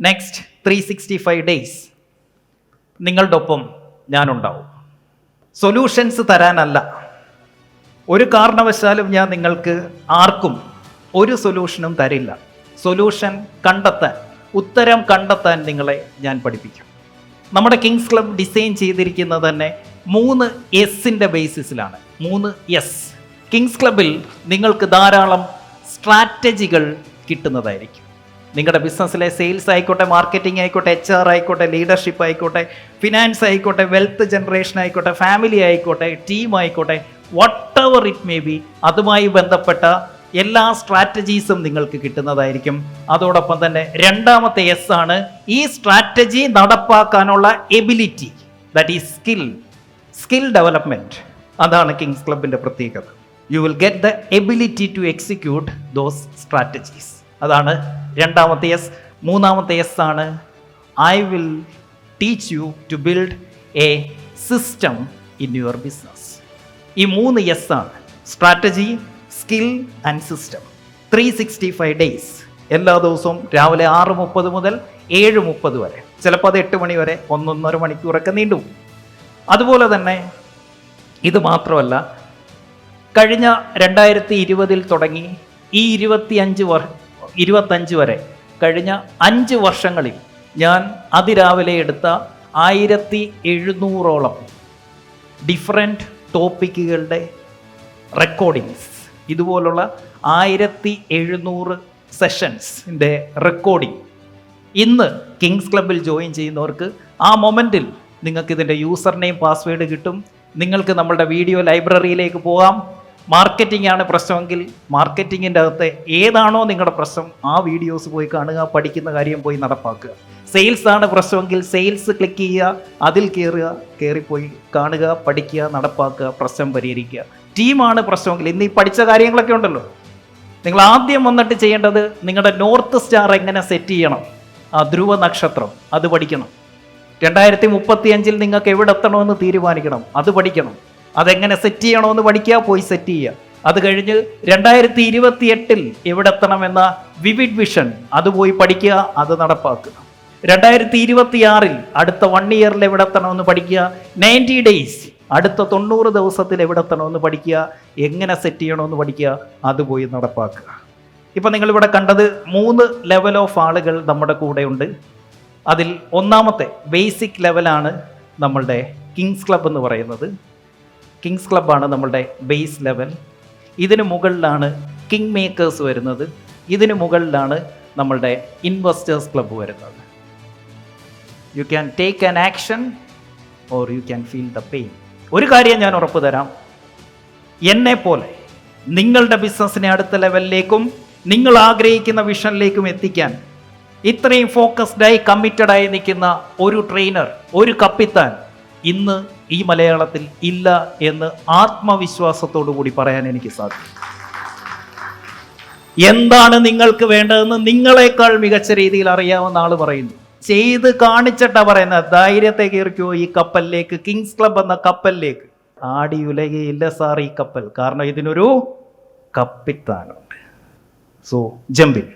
Next three sixty five days നിങ്ങളുടെ ഒപ്പം ഞാനുണ്ടാവും. Solutions തരാനല്ല. ഒരു കാരണവശാലും ഞാൻ നിങ്ങൾക്ക് ആർക്കും ഒരു സൊല്യൂഷനും തരില്ല. സൊല്യൂഷൻ കണ്ടെത്താൻ ഉത്തരം കണ്ടെത്താൻ നിങ്ങളെ ഞാൻ പഠിപ്പിക്കും. നമ്മുടെ കിങ്സ് ക്ലബ് ഡിസൈൻ ചെയ്തിരിക്കുന്നത് തന്നെ മൂന്ന് എസിന്റെ ബേസിസിലാണ് മൂന്ന് എസ് കിങ്സ് ക്ലബിൽ നിങ്ങൾക്ക് ധാരാളം സ്ട്രാറ്റജികൾ കിട്ടുന്നതായിരിക്കും. നിങ്ങളുടെ ബിസിനസ്സിലെ സെയിൽസ് ആയിക്കോട്ടെ മാർക്കറ്റിംഗ് ആയിക്കോട്ടെ എച്ച് ആർ ആയിക്കോട്ടെ ലീഡർഷിപ്പ് ആയിക്കോട്ടെ ഫിനാൻസ് ആയിക്കോട്ടെ വെൽത്ത് ജനറേഷൻ ആയിക്കോട്ടെ ഫാമിലി ആയിക്കോട്ടെ ടീം ആയിക്കോട്ടെ whatever it may be അതുമായി ബന്ധപ്പെട്ട എല്ലാ സ്ട്രാറ്റജീസും നിങ്ങൾക്ക് കിട്ടുന്നതായിരിക്കും. അതോടൊപ്പം തന്നെ രണ്ടാമത്തെ എസ് ആണ് ഈ സ്ട്രാറ്റജി നടപ്പാക്കാനുള്ള ability that is skill skill development അതാണ് കിങ്സ് ക്ലബിന്റെ പ്രത്യേകത. You will get the ability to execute those strategies അതാണ് രണ്ടാമത്തെ എസ് മൂന്നാമത്തെ എസ് ആണ്. I will teach you to build a system in your business ഈ മൂന്ന് എസ് ആണ്. Strategy skill and system three sixty five days എല്ലാ ദിവസവും രാവിലെ ആറ് മുപ്പത് മുതൽ ഏഴ് മുപ്പത് വരെ. ചിലപ്പോൾ അത് എട്ട് മണി വരെ ഒന്നൊന്നര മണിക്കൂറൊക്കെ നീണ്ടു. അതുപോലെ തന്നെ ഇത് മാത്രമല്ല കഴിഞ്ഞ രണ്ടായിരത്തി ഇരുപതിൽ തുടങ്ങി ഈ ഇരുപത്തിയഞ്ച് വർ ഇരുപത്തഞ്ച് വരെ. കഴിഞ്ഞ അഞ്ച് വർഷങ്ങളിൽ ഞാൻ അതിരാവിലെ എടുത്ത ആയിരത്തി എഴുന്നൂറോളം ഡിഫറെന്റ് ടോപ്പിക്കുകളുടെ റെക്കോർഡിങ്സ് ഇതുപോലുള്ള ആയിരത്തി എഴുന്നൂറ് സെഷൻസിന്റെ റെക്കോർഡിംഗ് ഇന്ന് കിങ്സ് ക്ലബിൽ ജോയിൻ ചെയ്യുന്നവർക്ക് ആ മൊമെന്റിൽ നിങ്ങൾക്കിതിന്റെ യൂസർ നെയിം പാസ്വേഡ് കിട്ടും. നിങ്ങൾക്ക് നമ്മളുടെ വീഡിയോ ലൈബ്രറിയിലേക്ക് പോകാം. മാർക്കറ്റിംഗ് ആണ് പ്രശ്നമെങ്കിൽ മാർക്കറ്റിങ്ങിന്റെ അകത്ത് ഏതാണോ നിങ്ങളുടെ പ്രശ്നം ആ വീഡിയോസ് പോയി കാണുക പഠിക്കുന്ന കാര്യം പോയി നടപ്പാക്കുക. സെയിൽസ് ആണ് പ്രശ്നമെങ്കിൽ സെയിൽസ് ക്ലിക്ക് ചെയ്യുക അതിൽ കയറുക കയറിപ്പോയി കാണുക പഠിക്കുക നടപ്പാക്കുക പ്രശ്നം പരിഹരിക്കുക. ടീമാണ് പ്രശ്നമെങ്കിൽ ഇന്ന് ഈ പഠിച്ച കാര്യങ്ങളൊക്കെ ഉണ്ടല്ലോ. നിങ്ങൾ ആദ്യം വന്നിട്ട് ചെയ്യേണ്ടത് നിങ്ങളുടെ നോർത്ത് സ്റ്റാർ എങ്ങനെ സെറ്റ് ചെയ്യണം? ആ ധ്രുവ നക്ഷത്രം അത് പഠിക്കണം. രണ്ടായിരത്തി മുപ്പത്തി അഞ്ചിൽ നിങ്ങൾക്ക് എവിടെ എത്തണമെന്ന് തീരുമാനിക്കണം. അത് പഠിക്കണം. അതെങ്ങനെ സെറ്റ് ചെയ്യണമെന്ന് പഠിക്കുക? പോയി സെറ്റ് ചെയ്യുക. അത് കഴിഞ്ഞ് രണ്ടായിരത്തി ഇരുപത്തി എട്ടിൽ എവിടെ എത്തണമെന്ന വിവിഡ് വിഷൻ അത് പോയി പഠിക്കുക അത് നടപ്പാക്കുക. രണ്ടായിരത്തി ഇരുപത്തി ആറിൽ അടുത്ത വൺ ഇയറിൽ എവിടെ എത്തണമെന്ന് പഠിക്കുക. നയന്റി ഡേയ്സ് അടുത്ത തൊണ്ണൂറ് ദിവസത്തിൽ എവിടെ എത്തണമെന്ന് പഠിക്കുക. എങ്ങനെ സെറ്റ് ചെയ്യണമെന്ന് പഠിക്കുക. അത് പോയി നടപ്പാക്കുക. ഇപ്പം നിങ്ങളിവിടെ കണ്ടത് മൂന്ന് ലെവൽ ഓഫ് ആളുകൾ നമ്മുടെ കൂടെ ഉണ്ട് അതിൽ ഒന്നാമത്തെ ബേസിക് ലെവലാണ് നമ്മളുടെ കിങ്സ് ക്ലബ് എന്ന് പറയുന്നത്. കിങ്സ് ക്ലബ്ബാണ് നമ്മളുടെ ബേസ് ലെവൽ ഇതിന് മുകളിലാണ് കിങ് മേക്കേഴ്സ് വരുന്നത്. ഇതിന് മുകളിലാണ് നമ്മളുടെ ഇൻവെസ്റ്റേഴ്സ് ക്ലബ്ബ് വരുന്നത്. You can take an action or you can feel the pain ഒരു കാര്യം ഞാൻ ഉറപ്പ് തരാം. എന്നെ പോലെ നിങ്ങളുടെ ബിസിനസ്സിനെ അടുത്ത ലെവലിലേക്കും നിങ്ങൾ ആഗ്രഹിക്കുന്ന വിഷനിലേക്കും എത്തിക്കാൻ ഇത്രയും ഫോക്കസ്ഡായി കമ്മിറ്റഡായി നിൽക്കുന്ന ഒരു ട്രെയിനർ ഒരു കപ്പിത്താൻ ഇന്ന് ഈ മലയാളത്തിൽ ഇല്ല എന്ന് ആത്മവിശ്വാസത്തോടു കൂടി പറയാൻ എനിക്ക് സാധിക്കും. എന്താണ് നിങ്ങൾക്ക് വേണ്ടതെന്ന് നിങ്ങളെക്കാൾ മികച്ച രീതിയിൽ അറിയാവുന്ന ആൾ പറയുന്നു. ചെയ്ത് കാണിച്ചിട്ടാ പറയുന്നത്. ധൈര്യത്തെ കീർക്കോ ഈ കപ്പലിലേക്ക് കിങ്സ് ക്ലബ് എന്ന കപ്പലിലേക്ക്. ആടി ഉലകയില്ല സാർ ഈ കപ്പൽ. കാരണം ഇതിനൊരു കപ്പിത്താനുണ്ട്. So jumping